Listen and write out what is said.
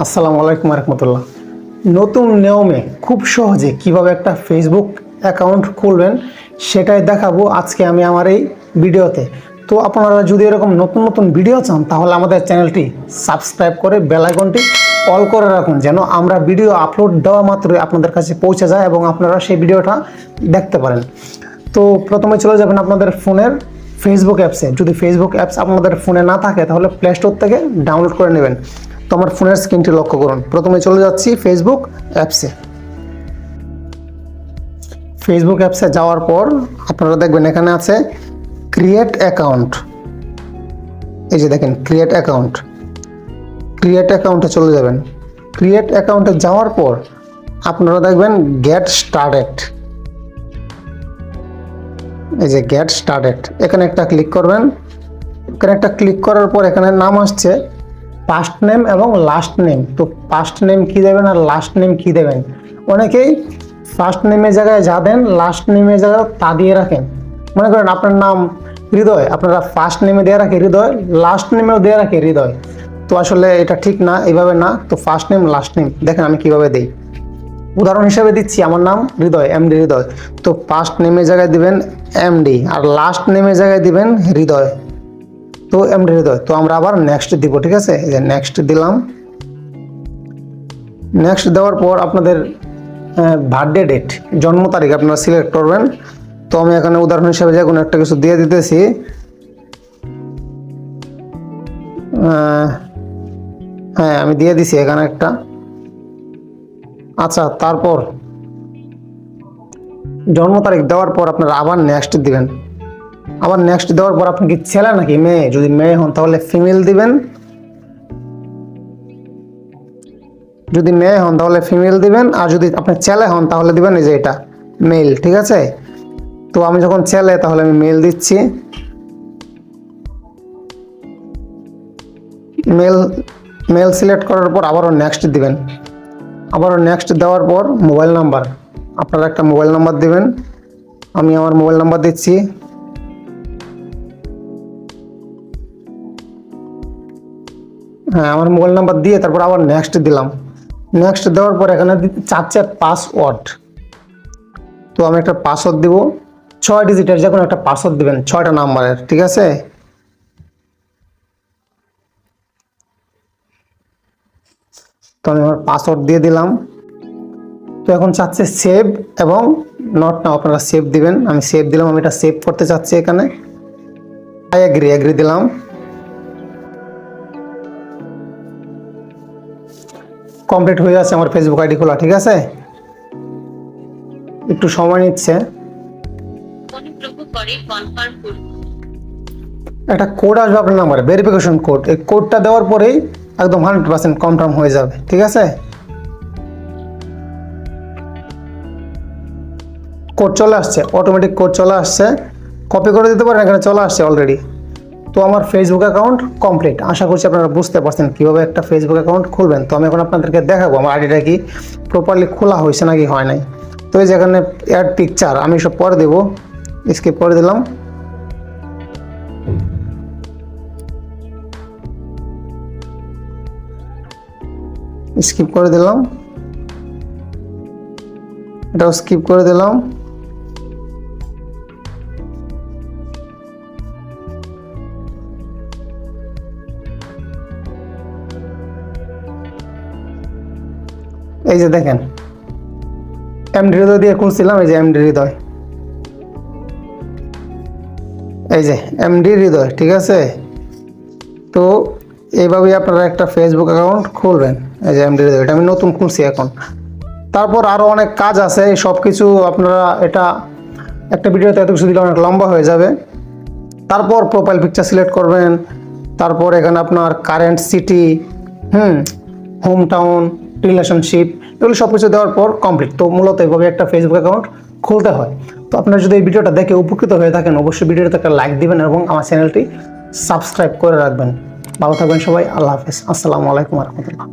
আসসালামু আলাইকুম রহমতুল্লাহ। নতুন নিয়মে খুব সহজে কীভাবে একটা ফেসবুক অ্যাকাউন্ট খুলবেন সেটাই দেখাবো আজকে আমি আমার এই ভিডিওতে। তো আপনারা যদি এরকম নতুন নতুন ভিডিও চান, তাহলে আমাদের চ্যানেলটি সাবস্ক্রাইব করে বেলাইকনটি অল করে রাখুন, যেন আমরা ভিডিও আপলোড দেওয়া মাত্রই আপনাদের কাছে পৌঁছে যায় এবং আপনারা সেই ভিডিওটা দেখতে পারেন। তো প্রথমে চলে যাবেন আপনাদের ফোনের ফেসবুক অ্যাপসে যদি ফেসবুক অ্যাপস আপনাদের ফোনে না থাকে, তাহলে প্লে স্টোর থেকে ডাউনলোড করে নেবেন। তো আমার ফোনের স্ক্রিনটি লক্ষ্য করুন। প্রথমে চলে যাচ্ছি ফেসবুক অ্যাপসে ফেসবুক অ্যাপসে যাওয়ার পর আপনারা দেখবেন এখানে আছে ক্রিয়েট অ্যাকাউন্ট এই যে দেখেন ক্রিয়েট অ্যাকাউন্ট ক্রিয়েট অ্যাকাউন্টে চলে যাবেন। ক্রিয়েট অ্যাকাউন্টে যাওয়ার পর আপনারা দেখবেন গেট স্টার্টেড এই যে গেট স্টার্টেড এখানে একটা ক্লিক করবেন। এখানে একটা ক্লিক করার পর এখানে নাম আসছে ফার্স্ট নেম এবং লাস্ট নেম তো ফার্স্ট নেম কি দেবেন আর লাস্ট নেম কি দেবেন? অনেকেই ফার্স্ট নেমের জায়গায় যা দেন লাস্ট নেমের জায়গায় তা দিয়ে রাখেন। মনে করেন আপনার নাম হৃদয়, আপনারা ফার্স্ট নেমে দিয়ে রাখে হৃদয় লাস্ট নেমেও দিয়ে রাখে হৃদয়। তো আসলে এটা ঠিক না, এভাবে না। তো ফার্স্ট নেম লাস্ট নেম দেখেন আমি কীভাবে দিই। উদাহরণ হিসাবে দিচ্ছি, আমার নাম হৃদয় এমডি হৃদয়। তো ফার্স্ট নেমের জায়গায় দিবেন এমডি আর লাস্ট নেমের জায়গায় দিবেন হৃদয়। তো এমডি হৃদয় তো আমরা আবার নেক্সট দিব, ঠিক আছে? এই যে নেক্সট দিলাম। নেক্সট দেওয়ার পর আপনাদের বার্থডে ডেট জন্ম তারিখ আপনারা সিলেক্ট করবেন। তো আমি এখানে উদাহরণ হিসাবে যে কোনো একটা কিছু দিয়ে দিতেছি। হ্যাঁ আমি দিয়ে দিছি এখানে একটা। আচ্ছা তারপর জন্ম তারিখ দেওয়ার পর আপনারা আবার নেক্সট দিবেন। আবার নেক্সট দেওয়ার পর আপনি কি ছেলে নাকি মেয়ে? যদি মেয়ে হন, তাহলে ফিমেল দিবেন। যদি মেয়ে হন, তাহলে ফিমেল দিবেন। আর যদি আপনি ছেলে হন, তাহলে দিবেন এই যে এটা মেল ঠিক আছে? তো আমি যখন ছেলে, তাহলে আমি মেল দিচ্ছি। মেল মেল সিলেক্ট করার পর আবারও নেক্সট দিবেন। আবারও নেক্সট দেওয়ার পর মোবাইল নাম্বার আপনারা একটা মোবাইল নাম্বার দিবেন। আমি আমার মোবাইল নাম্বার দিচ্ছি। হ্যাঁ আমার মোবাইল নাম্বার দিয়ে তারপর আবার নেক্সট দিলাম। নেক্সট দেওয়ার পর এখানে দিতে চাচ্ছে পাসওয়ার্ড তো আমি একটা পাসওয়ার্ড দিব। ছয় ডিজিটের যে কোনো একটা পাসওয়ার্ড দেবেন, ছয়টা নাম্বারের, ঠিক আছে? তো আমি আমার পাসওয়ার্ড দিয়ে দিলাম। তো এখন চাচ্ছে সেভ এবং নট নাও আপনারা সেভ দিবেন। আমি সেভ দিলাম, আমি এটা সেভ করতে চাচ্ছি এখানে। আই এগ্রি এগ্রি দিলাম। কমপ্লিট হয়ে যাচ্ছে আমার ফেসবুক আইডি খোলা ঠিক আছে? একটু সময় নিচ্ছে। একটা কোড আসবে আপনার নাম্বারে ভেরিফিকেশন কোড এই কোডটা দেওয়ার পরেই একদম হান্ড্রেড পার্সেন্ট কনফার্ম হয়ে যাবে ঠিক আছে? কোড চলে আসছে অটোমেটিক কোড চলে আসছে। কপি করে দিতে পারেন এখানে চলে আসছে অলরেডি তো আমার ফেসবুক অ্যাকাউন্ট কমপ্লিট আশা করছি আপনারা বুঝতে পারছেন কীভাবে একটা ফেসবুক অ্যাকাউন্ট খুলবেন। তো আমি এখন আপনাদেরকে দেখাবো, আমার আইডিটা কি প্রপারলি খোলা হয়েছে নাকি হয় নাই। তো এই যেখানে অ্যাড পিকচার আমি সব পরে দেবো। স্কিপ করে দিলাম। স্কিপ করে দিলাম। এটাও স্কিপ করে দিলাম। এই যে দেখেন এমডি হৃদয় দিয়ে খুলছিলাম এই যে এমডি হৃদয়। এই যে এমডি হৃদয়, ঠিক আছে? তো এইভাবেই আপনারা একটা ফেসবুক অ্যাকাউন্ট খুলবেন, এই যে এমডি হৃদয়, এটা আমি নতুন খুলছি এখন। তারপর আরও অনেক কাজ আছে, এই সব কিছু আপনারা এটা একটা ভিডিওতে এত কিছু দিলে অনেক লম্বা হয়ে যাবে। তারপর প্রোফাইল পিকচার সিলেক্ট করবেন, তারপর এখানে আপনার current city hmm home town relationship এগুলো সব কিছু দেওয়ার পর কমপ্লিট তো মূলত এভাবে একটা ফেসবুক অ্যাকাউন্ট খুলতে হয়। তো আপনারা যদি এই ভিডিওটা দেখে উপকৃত হয়ে থাকেন, অবশ্যই ভিডিওটাতে একটা লাইক দিবেন এবং আমার চ্যানেলটি সাবস্ক্রাইব করে রাখবেন। ভালো থাকবেন সবাই, আল্লাহ হাফেজ। আসসালামু আলাইকুম রহমতুল্লাহ।